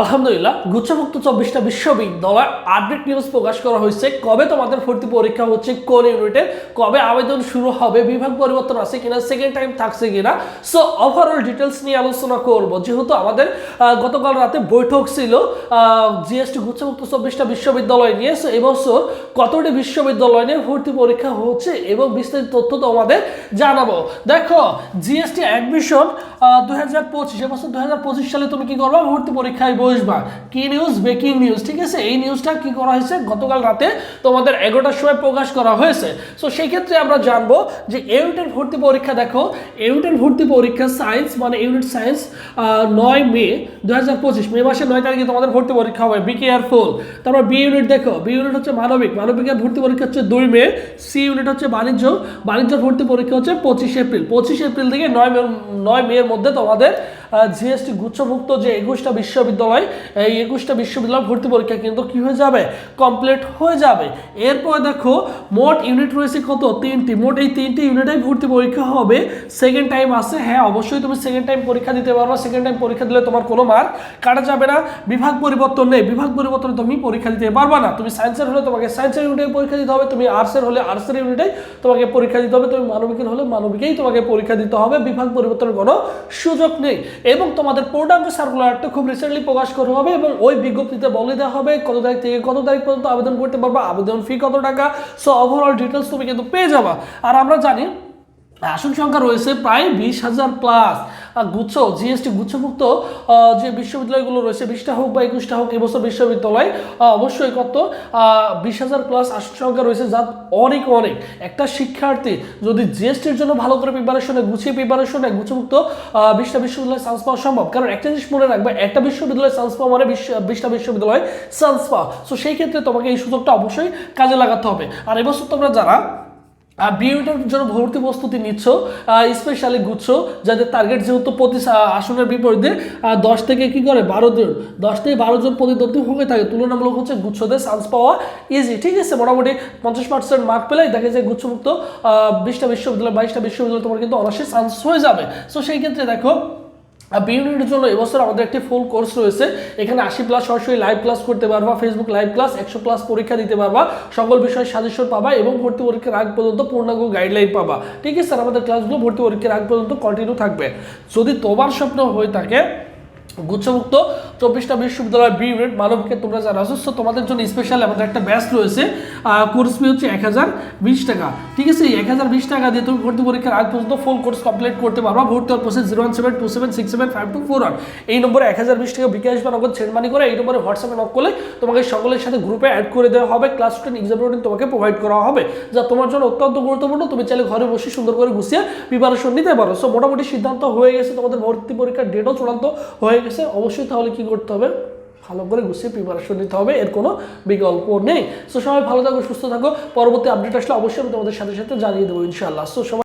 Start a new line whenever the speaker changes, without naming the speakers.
আলহামদুলিল্লাহ গুচ্ছমুক্ত চব্বিশটা বিশ্ববিদ্যালয় আপডেট নিউজ প্রকাশ করা হয়েছে। কবে তোমাদের ভর্তি পরীক্ষা হচ্ছে কোন ইউনিটে কবে আবেদন শুরু হবে? বিভাগ পরিবর্তন আছে কিনা? সেকেন্ড টাইম থাকছে কিনা? সো ওভারঅল ডিটেলস নিয়ে আলোচনা করব। যেহেতু আমাদের গতকাল রাতে বৈঠক ছিল জিএসটি গুচ্ছমুক্ত চব্বিশটা বিশ্ববিদ্যালয় নিয়ে। সো এবছর কতটি বিশ্ববিদ্যালয় নিয়ে ভর্তি পরীক্ষা হচ্ছে এবং বিস্তারিত তথ্য তোমাদের জানাব। দেখো জিএসটি অ্যাডমিশন দুই হাজার পঁচিশ, এবছর দুই হাজার পঁচিশ সালে তুমি কি করবা? ভর্তি পরীক্ষায় বসবা কি নিউজ ব্রেকিং নিউজ ঠিক আছে? এই নিউজটা কি করা হয়েছে? গতকাল রাতে তোমাদের এগারোটার সময় প্রকাশ করা হয়েছে। সো সেই ক্ষেত্রে আমরা জানব যে ইউনিটের ভর্তি পরীক্ষা দেখো। ইউনিটের ভর্তি পরীক্ষা সায়েন্স মানে ইউনিট সায়েন্স নয় মে দু হাজার পঁচিশ, মে মাসের নয় তারিখে তোমাদের ভর্তি পরীক্ষা হবে বি কেয়ারফুল তারপর বি ইউনিট দেখো। বি ইউনিট হচ্ছে মানবিক। মানবিকের ভর্তি পরীক্ষা হচ্ছে দুই মে সি ইউনিট হচ্ছে বাণিজ্য। বাণিজ্য ভর্তি পরীক্ষা হচ্ছে পঁচিশ এপ্রিল। পঁচিশ এপ্রিল থেকে নয় মে, নয় মেয়ের মধ্যে তোমাদের জিএসটি গুচ্ছভুক্ত যে একুশটা বিশ্ববিদ্যালয়, এই একুশটা বিশ্ববিদ্যালয় ভর্তি পরীক্ষা কিন্তু কি হয়ে যাবে? কমপ্লিট হয়ে যাবে। এরপর দেখো, মোট ইউনিট রয়েছে কত? তিনটি। মোট এই তিনটি ইউনিটেই ভর্তি পরীক্ষা হবে। সেকেন্ড টাইম আছে। হ্যাঁ অবশ্যই তুমি সেকেন্ড টাইম পরীক্ষা দিতে পারবে। সেকেন্ড টাইম পরীক্ষা দিলে তোমার কোনো মার্ক কাটা যাবে না। বিভাগ পরিবর্তন নেই। বিভাগ পরিবর্তনে তুমি পরীক্ষা দিতে পারবে না। তুমি সায়েন্সের হলে তোমাকে সায়েন্সের ইউনিটে পরীক্ষা দিতে হবে। তুমি আর্টসের হলে আর্টসের ইউনিটে তোমাকে পরীক্ষা দিতে হবে। তুমি মানবিকের হলে মানবিকেই তোমাকে পরীক্ষা দিতে হবে। বিভাগ পরিবর্তনের কোনো সুযোগ নেই। এবং তোমাদের পূর্ণাঙ্গ সার্কুলারটা খুব রিসেন্টলি প্রকাশ করা হবে এবং ওই বিজ্ঞপ্তিতে বলে দেওয়া হবে কত তারিখ থেকে কত তারিখ পর্যন্ত আবেদন করতে পারবা, আবেদন ফি কত টাকা সো ওভারঅল ডিটেলস তুমি কিন্তু পেয়ে যাবা। আর আমরা জানি, আসন সংখ্যা রয়েছে প্রায় বিশ হাজার প্লাস গুচ্ছ, জিএসটি গুচ্ছমুক্ত যে বিশ্ববিদ্যালয়গুলো রয়েছে, বিশটা হোক বা একুশটা হোক, এবছর বিশ্ববিদ্যালয় অবশ্যই কত বিশ হাজার প্লাস আসন সংখ্যা রয়েছে যা অনেক অনেক। একটা শিক্ষার্থী যদি জিএসটির জন্য ভালো করে প্রিপারেশনে গুছিয়ে প্রিপারেশনে গুচ্ছমুক্ত বিশটা বিশ্ববিদ্যালয়ে চান্স পাওয়া সম্ভব। কারণ একটা জিনিস মনে রাখবে, একটা বিশ্ববিদ্যালয়ে চান্স পাওয়া মানে বিশটা বিশ্ববিদ্যালয় চান্স পাওয়া। সো সেই ক্ষেত্রে তোমাকে এই সুযোগটা অবশ্যই কাজে লাগাতে হবে। আর এবছর তোমরা যারা বিউটার জন্য ভর্তি প্রস্তুতি নিচ্ছ স্পেশালি গুচ্ছ, যাদের টার্গেট যেহেতু প্রতি আসনের বিপরীতে দশ থেকে কি করে? বারো জন। দশ থেকে বারো জন প্রতিদ্বন্দ্বী হয়ে থাকে। তুলনামূলক হচ্ছে গুচ্ছদের চান্স পাওয়া ইজি ঠিক আছে? মোটামুটি পঞ্চাশ পার্সেন্ট মার্ক পেলে দেখে যে গুচ্ছমুক্ত বিশটা বিশ্ববিদ্যালয়, বাইশটা বিশ্ববিদ্যালয় তোমার কিন্তু অনার্সে চান্স হয়ে যাবে। সো সেই ক্ষেত্রে দেখো বি ইউনিটের জন্য এবছর আমাদের একটি ফুল কোর্স রয়েছে। এখানে আশি প্লাস সরাসরি লাইভ ক্লাস করতে পারবা ফেসবুক লাইভ ক্লাস একশো প্লাস পরীক্ষা দিতে পারবা, সকল বিষয়ে সাজেশন পাবা এবং ভর্তি পরীক্ষার আগ পর্যন্ত পূর্ণাঙ্গ গাইডলাইন পাবা। ঠিক আছে স্যার আমাদের ক্লাসগুলো ভর্তি পরীক্ষার আগ পর্যন্ত কন্টিনিউ থাকবে। যদি তোমার স্বপ্ন হয়ে থাকে, গুচ্ছমুক্ত চব্বিশটা বিশ্ববিদ্যালয় বি ইউনিট মানবকে তোমরা যারা so তোমাদের জন্য স্পেশাল আমাদের একটা ব্যাচ রয়েছে। কোর্স ফি হচ্ছে এক হাজার বিশ টাকা। ঠিক আছে এক হাজার বিশ টাকা দিয়ে তুমি ভর্তি পরীক্ষার আগ পর্যন্ত ফুল কোর্স কমপ্লিট করতে পারবা। ভর্তি হওয়ার process zero one seven two seven six seven five two four one এই নম্বরে এক হাজার বিশ টাকা বিকাশ বা নগদ সেন্ড করে এই নম্বরে হোয়াটসঅ্যাপে নক করলে তোমাকে সকলের সাথে গ্রুপে অ্যাড করে দেওয়া হবে। ক্লাস টেন এক্সাম রুটিন তোমাকে প্রোভাইড করা হবে। যা তোমার জন্য অত্যন্ত গুরুত্বপূর্ণ। তুমি চাইলে ঘরে বসে সুন্দর করে গুছিয়ে প্রিপারেশন নিতে পারো। সো মোটামুটি সিদ্ধান্ত হয়ে গেছে। তোমাদের ভর্তি পরীক্ষার ডেটও চূড়ান্ত হয়ে গেছে। অবশ্যই তাহলে কি করতে হবে, ভালো করে গুছিয়ে প্রিপারেশন নিতে হবে, এর কোনো বিকল্প নেই। সো সবাই ভালো থাকো, সুস্থ থাকো। পরবর্তী আপডেট আসলে অবশ্যই আমি তোমাদের সাথে সাথে জানিয়ে দেবো ইনশাআল্লাহ। সো সবাই